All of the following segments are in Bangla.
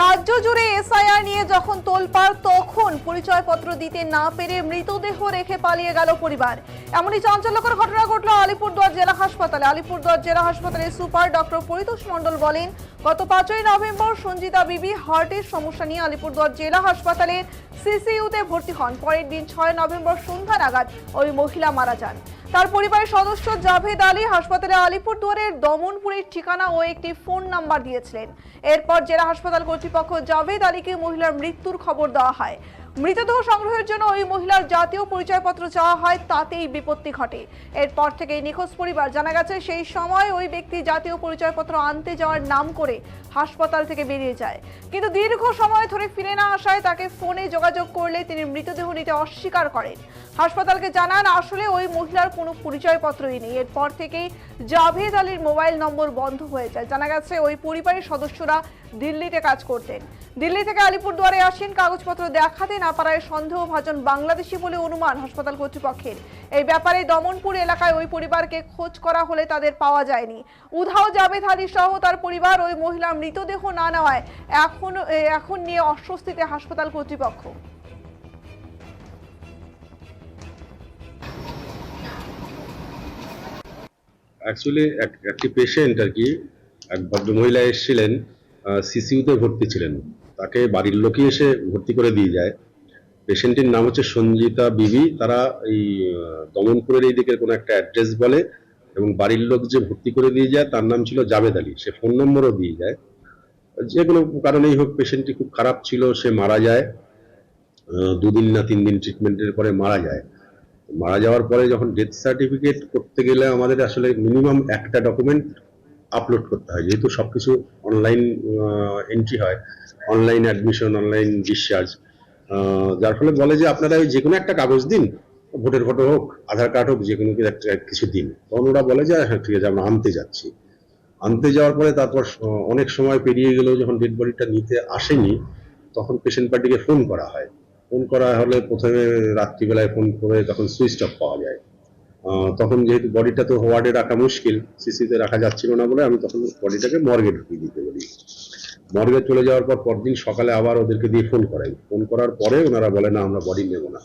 রাজ্য জুড়ে এসআইআর নিয়ে যখন তোলপাড়, তখন পরিচয়পত্র দিতে না পেরে মৃতদেহ রেখে পালিয়ে গেল পরিবার। এমনই চাঞ্চল্যকর ঘটনা ঘটল আলিপুরদুয়ার জেলা হাসপাতালে। আলিপুরদুয়ার জেলা হাসপাতালে সুপার ডক্টর পরিতোষ মণ্ডল বলেন, গত পাঁচই নভেম্বর সঞ্জিতা বিবি হার্টের সমস্যা নিয়ে আলিপুরদুয়ার জেলা হাসপাতালের সিসিইউতে ভর্তি হন। পরের দিন ছয় নভেম্বর সন্ধ্যা নাগাদ ওই মহিলা মারা যান। তার পরিবারের সদস্য জাভেদ আলী হাসপাতালে আলিপুরদুয়ারের দমনপুরের ঠিকানা ও একটি ফোন নাম্বার দিয়েছিলেন। এরপর জেলা হাসপাতাল কর্তৃপক্ষ জাভেদ আলীকে মহিলার মৃত্যুর খবর দেওয়া হয়। মৃতদেহ সংগ্রহের জন্য ওই মহিলার জাতীয় পরিচয়পত্র চাওয়া হয়, তাতেই বিপত্তি ঘটে। এরপর থেকে নিখোঁজ পরিবার জানা গেছে, সেই সময় ওই ব্যক্তি জাতীয় পরিচয়পত্র আনতে যাওয়ার নাম করে হাসপাতাল থেকে বেরিয়ে যায়। কিন্তু দীর্ঘ সময় ধরে ফিরে না আসায় তাকে ফোনে যোগাযোগ করলে তিনি মৃতদেহ নিতে অস্বীকার করেন। হাসপাতালকে জানান, আসলে ওই মহিলার কোনো পরিচয়পত্রই নেই। এরপর থেকেই জাভেদ আলীর মোবাইল নম্বর বন্ধ হয়ে যায়। জানা গেছে, ওই পরিবারের সদস্যরা দিল্লিতে কাজ করতেন। দিল্লি থেকে আলিপুরদুয়ারে আসেন, কাগজপত্র দেখাতে না পারায় সন্দেহভাজন বাংলাদেশি বলে অনুমান হাসপাতাল কর্তৃপক্ষের। এই ব্যাপারে দমনপুর এলাকায় ওই পরিবারকে খোঁজ করা হলে তাদের পাওয়া যায়নি। উধাও জাভেদ আলী সহ তার পরিবার ওই মহিলার মৃতদেহ না নেওয়ায় এখন এখন নিয়ে অস্বস্তিতে হাসপাতাল কর্তৃপক্ষ। অ্যাকচুয়ালি একটি পেশেন্ট আর কি, এক ভদ্রমহিলা এসেছিলেন সিসিউতে ভর্তি ছিলেন। তাকে বাড়ির লোকই এসে ভর্তি করে দিয়ে যায়। পেশেন্টের নাম হচ্ছে সঞ্জিতা বিবি। তারা এই দমনপুরের এই দিকের কোনো একটা অ্যাড্রেস বলে এবং বাড়ির লোক যে ভর্তি করে দিয়ে যায়, তার নাম ছিল জাবেদ আলী। সে ফোন নম্বরও দিয়ে যায়। যে কোনো কারণেই হোক পেশেন্টটি খুব খারাপ ছিল, সে মারা যায়। দুদিন না তিন দিন ট্রিটমেন্টের পরে মারা যায়। মারা যাওয়ার পরে যখন ডেথ সার্টিফিকেট করতে গেলে আমাদের আসলে মিনিমাম একটা ডকুমেন্ট আপলোড করতে হয়। যেহেতু সবকিছু অনলাইন এন্ট্রি হয়। অনলাইন অ্যাডমিশন অনলাইন ডিসচার্জ যার ফলে বলে যে আপনারা ওই যে কোনো একটা কাগজ দিন, ভোটের ফটো হোক, আধার কার্ড হোক যে কোনো কিছু দিন। তখন ওরা বলে যে হ্যাঁ ঠিক আছে, আমরা আনতে যাচ্ছি। আনতে যাওয়ার পরে তারপর অনেক সময় পেরিয়ে গেল, যখন ডেড বডিটা নিতে আসেনি, তখন পেশেন্ট পার্টিকে ফোন করা হয়। ফোন করা হলে প্রথমে রাত্রিবেলায় ফোন করে তখন সুইচ অফ পাওয়া যায়। তখন যেহেতু বডিটা তো ওয়ার্ডে রাখা মুশকিল সিসিতে রাখা যাচ্ছিল না বলে আমি তখন বডিটাকে মর্গে ঢুকিয়ে দিতে বলি। মর্গে চলে যাওয়ার পর পরদিন সকালে আবার ওদেরকে দিয়ে ফোন করাই। ফোন করার পরে ওনারা বলে না আমরা বডি নেব না।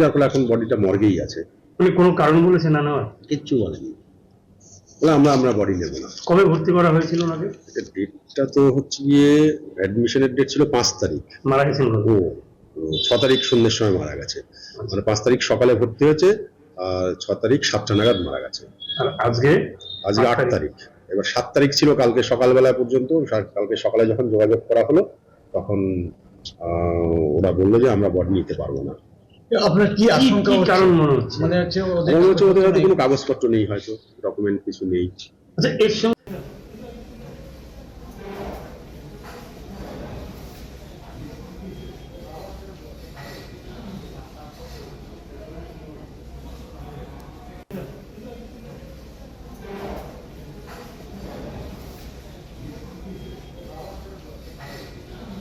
যার ফলে এখন বডিটা মর্গেই আছে। উনি কোনো কারণ বলেছে না নেওয়ার? কিচ্ছু বলেনি। বলে আমরা আমরা বডি নেব না। কবে ভর্তি করা হয়েছিল ওনাকে? ডেটটা তো হচ্ছে গিয়ে অ্যাডমিশনের ডেট ছিল পাঁচ তারিখ। মারা গেছেন ও, ছ তারিখ সন্ধ্যের সময় মারা গেছে। মানে পাঁচ তারিখ সকালে ভর্তি হয়েছে আর ছ তারিখ সাতটা নাগাদ মারা গেছে। আর আজকে? আজকে আট তারিখ। এবার সাত তারিখ ছিল কালকে সকালবেলা পর্যন্ত কালকে সকালে যখন যোগাযোগ করা হলো তখন আহ, ওরা বলল যে আমরা বডি নিতে পারব না। আপনার কি আশঙ্কা কারণ মনে হচ্ছে? মানে হচ্ছে ওদের মনে হচ্ছে ওদের কোনো কাগজপত্র নেই হয়তো ডকুমেন্ট কিছু নেই। আচ্ছা এর সঙ্গে